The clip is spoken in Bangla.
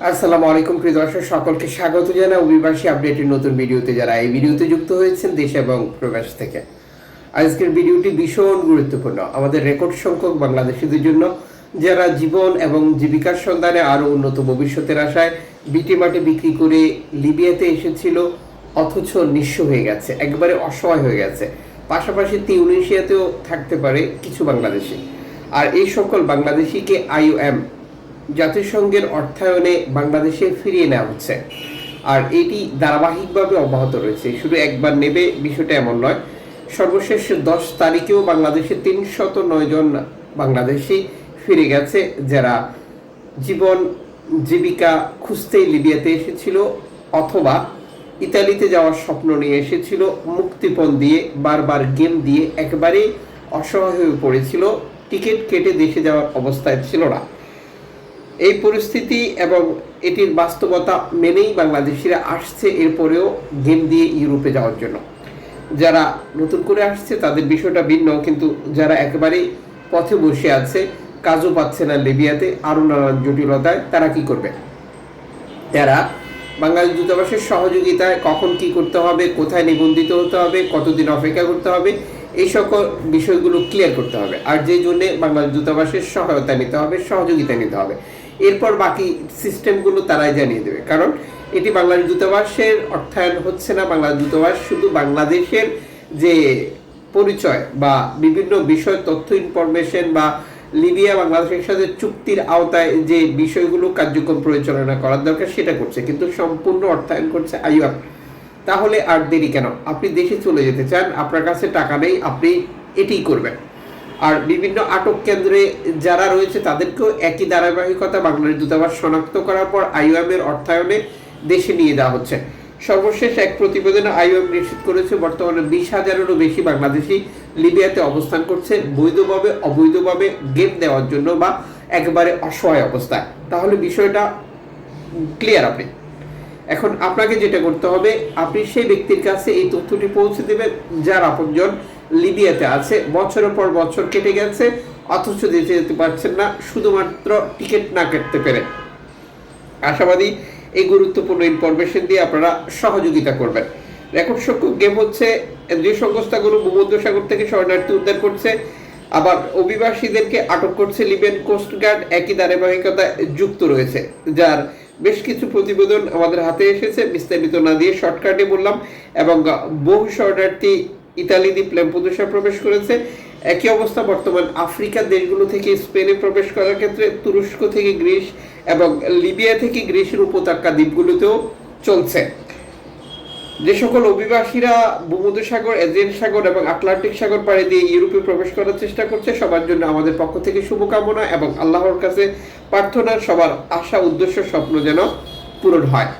আসসালামু আলাইকুম, প্রিয় দর্শক, সকলকে স্বাগত জানাই অভিবাসী আপডেটের নতুন ভিডিওতে। যারা এই ভিডিওতে যুক্ত হয়েছেন দেশ এবং প্রবাস থেকে, আজকের ভিডিওটি ভীষণ গুরুত্বপূর্ণ। আমাদের রেকর্ড সংখ্যক বাংলাদেশিদের জন্য, যারা জীবন এবং জীবিকার সন্ধানে আরও উন্নত ভবিষ্যতের আশায় বিটি মাটি বিক্রি করে লিবিয়াতে এসেছিল, অথচ নিঃস্ব হয়ে গেছে, একবারে অসহায় হয়ে গেছে। পাশাপাশি তিউনিশিয়াতেও থাকতে পারে কিছু বাংলাদেশি। আর এই সকল বাংলাদেশিকে আইওএম জাতিসংঘের অর্থায়নে বাংলাদেশে ফিরিয়ে নেওয়া হচ্ছে। আর এটি ধারাবাহিকভাবে অব্যাহত রয়েছে। শুধু একবার নেবে বিষয়টা এমন নয়, সর্বশেষ দশ তারিখেও বাংলাদেশে তিনশত নয় জন বাংলাদেশি ফিরে গেছে যারা জীবন জীবিকা খুঁজতেই লিবিয়াতে এসেছিল অথবা ইতালিতে যাওয়ার স্বপ্ন নিয়ে এসেছিল, মুক্তিপণ দিয়ে, বারবার গেম দিয়ে, একেবারেই অসহায় হয়ে পড়েছিল, টিকিট কেটে দেশে যাওয়ার অবস্থায় ছিল না। এই পরিস্থিতি এবং এটির বাস্তবতা মেনেই বাংলাদেশিরা আসছে এরপরেও গেম দিয়ে ইউরোপে যাওয়ার জন্য। যারা নতুন করে আসছে তাদের বিষয়টা ভিন্ন, কিন্তু যারা একেবারেই পথে বসে আছে, কাজও পাচ্ছে না লিবিয়াতে, আরও নানান জটিলতায়, তারা কি করবে? তারা বাংলাদেশ দূতাবাসের সহযোগিতায় কখন কি করতে হবে, কোথায় নিবন্ধিত হতে হবে, কতদিন অপেক্ষা করতে হবে, এই সকল বিষয়গুলো ক্লিয়ার করতে হবে। আর যে জন্যে বাংলাদেশ দূতাবাসের সহায়তা নিতে হবে, সহযোগিতা নিতে হবে। এরপর বাকি সিস্টেমগুলো তারাই জানিয়ে দেবে। কারণ এটি বাংলাদেশ দূতাবাসের অর্থায়ন হচ্ছে না, বাংলাদেশ দূতাবাস শুধু বাংলাদেশের যে পরিচয় বা বিভিন্ন বিষয়, তথ্য ইনফরমেশন বা লিবিয়া বাংলাদেশের সাথে চুক্তির আওতায় যে বিষয়গুলো কার্যক্রম পরিচালনা করার দরকার সেটা করছে, কিন্তু সম্পূর্ণ অর্থায়ন করছে আইওএফ তাহলে আর দেরি কেন? আপনি দেশে চলে যেতে চান, আপনার কাছে টাকা নেই, আপনি এটিই করবেন। আর বিভিন্ন আটক কেন্দ্রে যারা রয়েছে, তাদেরকেও একই ধারাবাহিকতা বাংলাদেশ দূতাবাস শনাক্ত করার পর আইওএম এর অর্থায়নে দেশে নিয়ে যাওয়া হচ্ছে। সর্বশেষ এক প্রতিবেদনে আইওএম নিশ্চিত করেছে, বর্তমানে বিশ হাজারেরও বেশি বাংলাদেশি লিবিয়াতে অবস্থান করছে, বৈধভাবে, অবৈধভাবে গেম দেওয়ার জন্য বা একেবারে অসহায় অবস্থায়। তাহলে বিষয়টা ক্লিয়ার আপনি। এখন আপনাকে যেটা করতে হবে, আপনি সেই ব্যক্তির কাছে এই তথ্যটি পৌঁছে দেবেন, যার আপনজন লিবিয়াতে আছে। বছরের পর বছর কেটে গেছে, অথচ যেতে যেতে পারছেন না, শুধুমাত্র টিকিট না কাটতে পেরে। আশাবাদী এই গুরুত্বপূর্ণ ইনফরমেশন দিয়ে আপনারা সহযোগিতা করবেন। রেকর্ড সংখ্যক গেম হচ্ছে যে সংস্থাগুলো ভূমধ্যসাগর থেকে শরণার্থী উদ্ধার করছে। আবার অভিবাসীদেরকে আটক করছে লিবিয়ান কোস্ট গার্ড, একই ধারাবাহিকতায় যুক্ত রয়েছে, যার বেশ কিছু প্রতিবেদন আমাদের হাতে এসেছে। বিস্তারিত না দিয়ে শর্টকাটে বললাম, এবং বহু শরণার্থী ইতালি দ্বীপ ল্যাম্পুদোসা প্রবেশ করেছে। একই অবস্থা বর্তমান আফ্রিকার দেশগুলো থেকে স্পেনে প্রবেশ করার ক্ষেত্রে তুরস্ক থেকে গ্রিস এবং লিবিয়া থেকে গ্রিসের উপত্যকা দ্বীপগুলোতেও চলছে। যে সকল অভিবাসীরা ভূমধ্যসাগর এজিয়ান সাগর এবং আটলান্টিক সাগর পাড়ি দিয়ে ইউরোপে প্রবেশ করার চেষ্টা করছে, সবার জন্য আমাদের পক্ষ থেকে শুভকামনা এবং আল্লাহর কাছে প্রার্থনা, সবার আশা, উদ্দেশ্য, স্বপ্ন যেন পূরণ হয়।